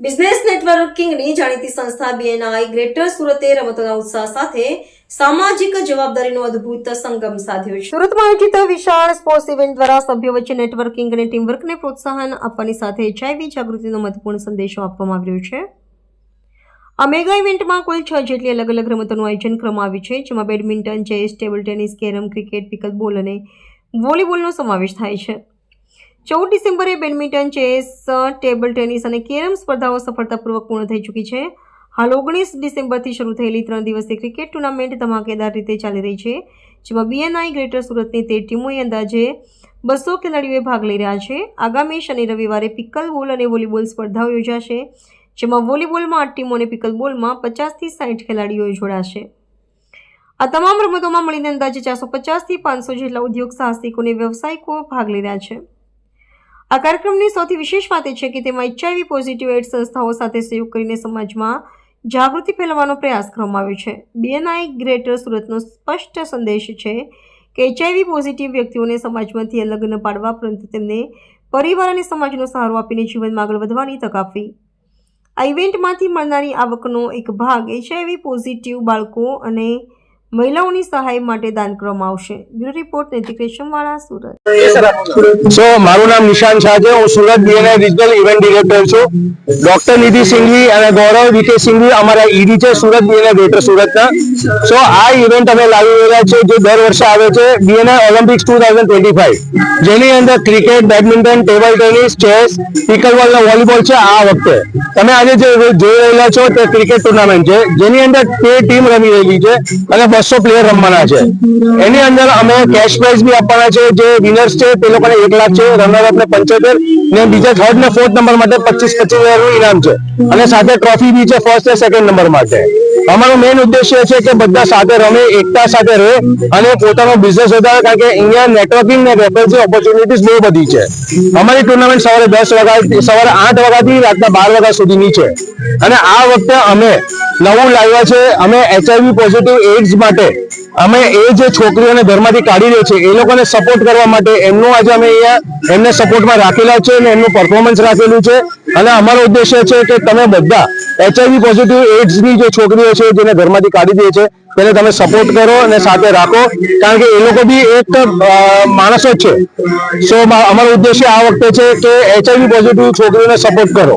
Business નેટવર્કિંગની જાણીતી સંસ્થા BNI greater સુરતે રમતોના ઉત્સાહ સાથે સામાજિક જવાબદારીનો અદ્ભુત સંગમ સાધ્યો છે. સુરતમાં આયોજિત વિશાળ સ્પોર્ટ્સ ઇવેન્ટ દ્વારા સભ્યો વચ્ચે નેટવર્કિંગ અને ટીમવર્કને પ્રોત્સાહન આપવાની સાથે એચઆઈવી જાગૃતિનો મહત્વપૂર્ણ સંદેશો આપવામાં આવ્યો છે. આ મેગા ઇવેન્ટમાં કુલ છ જેટલી અલગ અલગ રમતોનું આયોજન કરવામાં આવ્યું છે, જેમાં badminton chess table tennis carrom cricket pickle ball અને વોલીબોલનો સમાવેશ થાય છે. ચૌદ ડિસેમ્બરે બેડમિન્ટન, ચેસ ટેબલ ટેનિસ અને કેરમ સ્પર્ધાઓ સફળતાપૂર્વક પૂર્ણ થઈ ચૂકી છે. હાલ ઓગણીસ ડિસેમ્બરથી શરૂ થયેલી ત્રણ દિવસીય ક્રિકેટ ટુર્નામેન્ટ ધમાકેદાર રીતે ચાલી રહી છે, જેમાં બીએનઆઈ ગ્રેટર સુરતની તેર ટીમોએ અંદાજે બસો ખેલાડીઓએ ભાગ લઈ રહ્યા છે. આગામી શનિ રવિવારે પિકલ બોલ અને વોલીબોલ સ્પર્ધાઓ યોજાશે, જેમાં વોલીબોલમાં આઠ ટીમો અને પિકલ બોલમાં પચાસથી સાઠ ખેલાડીઓ જોડાશે. આ તમામ રમતોમાં મળીને અંદાજે ચારસો પચાસથી પાંચસો જેટલા ઉદ્યોગ સાહસિકો અને વ્યવસાયિકો ભાગ લઈ રહ્યા છે. આ કાર્યક્રમની સૌથી વિશેષ વાત એ છે કે તેમાં એચઆઈવી પોઝિટિવ એડ સંસ્થાઓ સાથે સહયોગ કરીને સમાજમાં જાગૃતિ ફેલાવવાનો પ્રયાસ કરવામાં આવ્યો છે. બીએનઆઈ ગ્રેટર સુરતનો સ્પષ્ટ સંદેશ છે કે એચઆઈવી પોઝિટિવ વ્યક્તિઓને સમાજમાંથી અલગ ન પાડવા, પરંતુ તેમને પરિવાર અને સમાજનો સહારો આપીને જીવનમાં આગળ વધવાની તક આપવી. આ ઇવેન્ટમાંથી મળનારી આવકનો એક ભાગ એચઆઈવી પોઝિટિવ બાળકો અને મહિલાઓની સહાય માટે દાન કરવામાં આવશે. બ્યુરો રિપોર્ટ નૈતિક રેશમવાળા સુરત. સો, મારું નામ નિશાન શાહ છે. હું Surat BNI regional event director છું. ડોક્ટર નિધિ સિંઘવી અને ગૌરવ વિકે સિંઘવી અમારા ઈડી છે, સુરત બીએનઆઈ ગ્રેટર સુરતના. સો, આ ઇવેન્ટ અમે લાવી રહ્યા છે જે દર વર્ષે આવે છે BNI Olympics two thousand twenty five જેની અંદર cricket badminton table tennis chess pickleball અને વોલીબોલ છે આ વખતે. તમે આજે જે જોઈ રહેલા છો તે ક્રિકેટ ટુર્નામેન્ટ છે. જેની અંદર તે ટીમ રમી રહેલી છે અને બસો પ્લેયર રમવાના છે. એની અંદર અમે કેશ પ્રાઇઝ બી આપવાના છે. જે વિનર્સ છે, તે લોકોને એક લાખ છે રનર અપ પંચોતેર, ને બીજા થર્ડ ને ફોર્થ નંબર માટે પચીસ પચીસ હજારનું ઇનામ છે. અને સાથે ટ્રોફી બી છે ફર્સ્ટ ને સેકન્ડ નંબર માટે. અમારો મેઇન ઉદ્દેશ્ય છે કે બધા સાથે રમે, એકતા સાથે રહે અને પોતાનો બિઝનેસ વધારે કારણ કે અહીંયા નેટવર્કિંગ ને રેફરન્સી ઓપોર્ચ્યુનિટીઝ બહુ બધી છે. અમારી ટુર્નામેન્ટ સવારે દસ વાગ્યા, સવારે આઠ વાગ્યાથી રાતના બાર વાગ્યા સુધીની છે. અને આ વખતે અમે નવું લાવ્યા છે, અમે એચઆઈવી પોઝિટિવ એડ્સ માટે, અમે એ જે છોકરીઓને ઘરમાંથી કાઢી રહી છે, એ લોકોને સપોર્ટ કરવા માટે એમનું આજે અમે અહીંયા એમને સપોર્ટમાં રાખેલા છે અને એમનું પરફોર્મન્સ રાખેલું છે. અને અમારો ઉદ્દેશ્ય છે કે તમે બધા એચઆઈવી પોઝિટિવ એડ્સની જે છોકરીઓ છે જેને ઘરમાંથી કાઢી દે છે, તેને તમે સપોર્ટ કરો અને સાથે રાખો. કારણ કે એ લોકો બી એક માણસો જ છે. સો અમારો ઉદ્દેશ્ય આ વખતે છે કે એચઆઈવી પોઝિટિવ છોકરીઓને સપોર્ટ કરો.